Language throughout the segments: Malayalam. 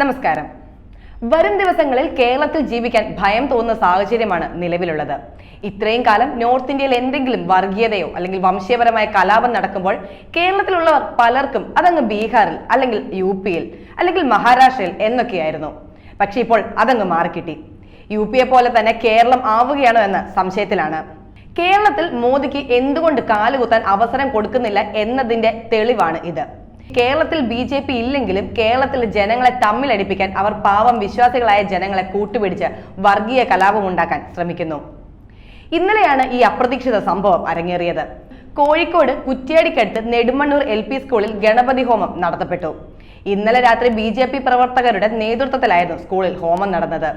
നമസ്കാരം. വരും ദിവസങ്ങളിൽ കേരളത്തിൽ ജീവിക്കാൻ ഭയം തോന്നുന്ന സാഹചര്യമാണ് നിലവിലുള്ളത്. ഇത്രയും കാലം നോർത്ത് ഇന്ത്യയിൽ എന്തെങ്കിലും വർഗീയതയോ അല്ലെങ്കിൽ വംശീയപരമായ കലാപം നടക്കുമ്പോൾ കേരളത്തിലുള്ളവർ പലർക്കും അതങ്ങ് ബീഹാറിൽ അല്ലെങ്കിൽ യു പിയിൽ അല്ലെങ്കിൽ മഹാരാഷ്ട്രയിൽ എന്നൊക്കെയായിരുന്നു. പക്ഷെ ഇപ്പോൾ അതങ്ങ് മാറിക്കിട്ടി. യു പിയെ പോലെ തന്നെ കേരളം ആവുകയാണോ എന്ന സംശയത്തിലാണ്. കേരളത്തിൽ മോദിക്ക് എന്തുകൊണ്ട് കാലുകുത്താൻ അവസരം കൊടുക്കുന്നില്ല എന്നതിന്റെ തെളിവാണ് ഇത്. കേരളത്തിൽ ബി ജെ പി ഇല്ലെങ്കിലും കേരളത്തിലെ ജനങ്ങളെ തമ്മിലടിപ്പിക്കാൻ അവർ പാവം വിശ്വാസികളായ ജനങ്ങളെ കൂട്ടുപിടിച്ച് വർഗീയ കലാപം ഉണ്ടാക്കാൻ ശ്രമിക്കുന്നു. ഇന്നലെയാണ് ഈ അപ്രതീക്ഷിത സംഭവം അരങ്ങേറിയത്. കോഴിക്കോട് കുറ്റ്യാടിക്കടുത്ത് നെടുമണ്ണൂർ എൽ പി സ്കൂളിൽ ഗണപതി ഹോമം നടത്തപ്പെട്ടു. ഇന്നലെ രാത്രി ബി ജെ പി പ്രവർത്തകരുടെ നേതൃത്വത്തിലായിരുന്നു സ്കൂളിൽ ഹോമം നടന്നത്.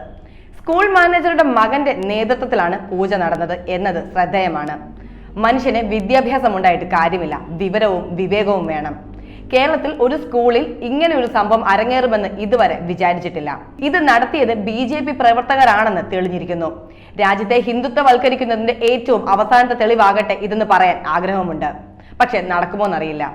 സ്കൂൾ മാനേജറുടെ മകന്റെ നേതൃത്വത്തിലാണ് പൂജ നടന്നത് എന്നത് ശ്രദ്ധേയമാണ്. മനുഷ്യന് വിദ്യാഭ്യാസം ഉണ്ടായിട്ട് കാര്യമില്ല. വിവരവും വിവേകവും വേണം. കേരളത്തിൽ ഒരു സ്കൂളിൽ ഇങ്ങനെ ഒരു സംഭവം അരങ്ങേറുമെന്ന് ഇതുവരെ വിചാരിച്ചിട്ടില്ല. ഇത് നടത്തിയത് ബി ജെ പി പ്രവർത്തകരാണെന്ന് തെളിഞ്ഞിരിക്കുന്നു. രാജ്യത്തെ ഹിന്ദുത്വവൽക്കരിക്കുന്നതിന്റെ ഏറ്റവും അവസാനത്തെ തെളിവാകട്ടെ ഇതെന്ന് പറയാൻ ആഗ്രഹമുണ്ട്. പക്ഷെ നടക്കുമോ എന്നറിയില്ല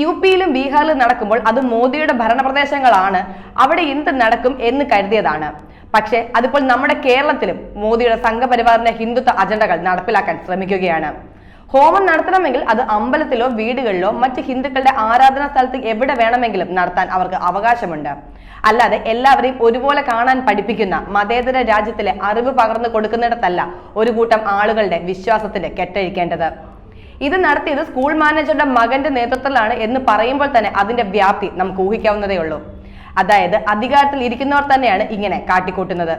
യു പിയിലും ബീഹാറിലും നടക്കുമ്പോൾ അത് മോദിയുടെ ഭരണപ്രദേശങ്ങളാണ്. അവിടെ എന്ത് നടക്കും എന്ന് കരുതിയതാണ്. പക്ഷേ അതിപ്പോൾ നമ്മുടെ കേരളത്തിലും മോദിയുടെ സംഘപരിവാറിന്റെ ഹിന്ദുത്വ അജണ്ടകൾ നടപ്പിലാക്കാൻ ശ്രമിക്കുകയാണ്. ഹോമം നടത്തണമെങ്കിൽ അത് അമ്പലത്തിലോ വീടുകളിലോ മറ്റ് ഹിന്ദുക്കളുടെ ആരാധനാ സ്ഥലത്ത് എവിടെ വേണമെങ്കിലും നടത്താൻ അവർക്ക് അവകാശമുണ്ട്. അല്ലാതെ എല്ലാവരെയും ഒരുപോലെ കാണാൻ പഠിപ്പിക്കുന്ന മതേതര രാജ്യത്തിലെ അറിവ് പകർന്നു കൊടുക്കുന്നിടത്തല്ല ഒരു കൂട്ടം ആളുകളുടെ വിശ്വാസത്തിന് കെട്ടഴിക്കേണ്ടത്. ഇത് നടത്തിയത് സ്കൂൾ മാനേജറുടെ മകന്റെ നേതൃത്വത്തിലാണ് എന്ന് പറയുമ്പോൾ തന്നെ അതിന്റെ വ്യാപ്തി നമുക്ക് ഊഹിക്കാവുന്നതേ ഉള്ളൂ അതായത് അധികാരത്തിൽ ഇരിക്കുന്നവർ തന്നെയാണ് ഇങ്ങനെ കാട്ടിക്കൂട്ടുന്നത്.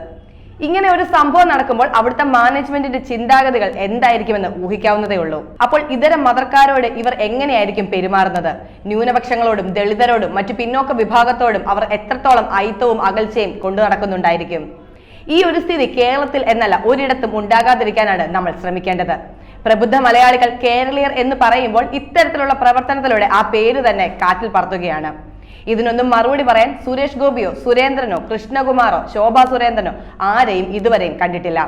ഇങ്ങനെ ഒരു സംഭവം നടക്കുമ്പോൾ അവിടുത്തെ മാനേജ്മെന്റിന്റെ ചിന്താഗതികൾ എന്തായിരിക്കുമെന്ന് ഊഹിക്കാവുന്നതേ ഉള്ളൂ. അപ്പോൾ ഇതര മതക്കാരോട് ഇവർ എങ്ങനെയായിരിക്കും പെരുമാറുന്നത്? ന്യൂനപക്ഷങ്ങളോടും ദളിതരോടും മറ്റു പിന്നോക്ക വിഭാഗത്തോടും അവർ എത്രത്തോളം അയിത്തവും അകൽച്ചയും കൊണ്ടു നടക്കുന്നുണ്ടായിരിക്കും? ഈ ഒരു സ്ഥിതി കേരളത്തിൽ എന്നല്ല ഒരിടത്തും ഉണ്ടാകാതിരിക്കാനാണ് നമ്മൾ ശ്രമിക്കേണ്ടത്. പ്രബുദ്ധ മലയാളികൾ കേരളീയർ എന്ന് പറയുമ്പോൾ ഇത്തരത്തിലുള്ള പ്രവർത്തനത്തിലൂടെ ആ പേര് തന്നെ കാറ്റിൽ പറത്തുകയാണ്. ഇതിനൊന്നും മറുപടി പറയാൻ സുരേഷ് ഗോപിയോ സുരേന്ദ്രനോ കൃഷ്ണകുമാറോ ശോഭാ സുരേന്ദ്രനോ ആരെയും ഇതുവരെയും കണ്ടിട്ടില്ല.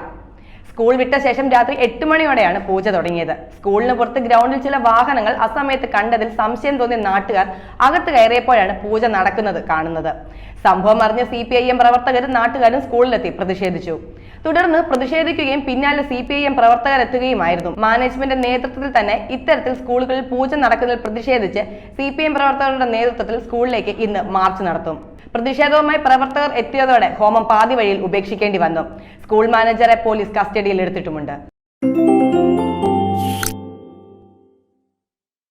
സ്കൂൾ വിട്ട ശേഷം രാത്രി എട്ട് മണിയോടെയാണ് പൂജ തുടങ്ങിയത്. സ്കൂളിന് പുറത്ത് ഗ്രൗണ്ടിൽ ചില വാഹനങ്ങൾ അസമയത്ത് കണ്ടതിൽ സംശയം തോന്നിയ നാട്ടുകാർ അകത്ത് കയറിയപ്പോഴാണ് പൂജ നടക്കുന്നത് കാണുന്നത്. സംഭവം അറിഞ്ഞ സി പി ഐ എം പ്രവർത്തകരും നാട്ടുകാരും സ്കൂളിലെത്തി പ്രതിഷേധിച്ചു. തുടർന്ന് പ്രതിഷേധിക്കുകയും പിന്നാലെ സി പി ഐ എം പ്രവർത്തകരെത്തുകയുമായിരുന്നു മാനേജ്മെന്റ് നേതൃത്വത്തിൽ തന്നെ ഇത്തരത്തിൽ സ്കൂളുകളിൽ പൂജ നടക്കുന്നതിൽ പ്രതിഷേധിച്ച് സി പി എം പ്രവർത്തകരുടെ നേതൃത്വത്തിൽ സ്കൂളിലേക്ക് ഇന്ന് മാർച്ച് നടത്തും. പ്രതിഷേധവുമായി പ്രവർത്തകർ എത്തിയതോടെ ഹോമം പാതി വഴിയിൽ ഉപേക്ഷിക്കേണ്ടി വന്നു. സ്കൂൾ മാനേജറെ പോലീസ് കസ്റ്റഡിയിൽ എടുത്തിട്ടുമുണ്ട്.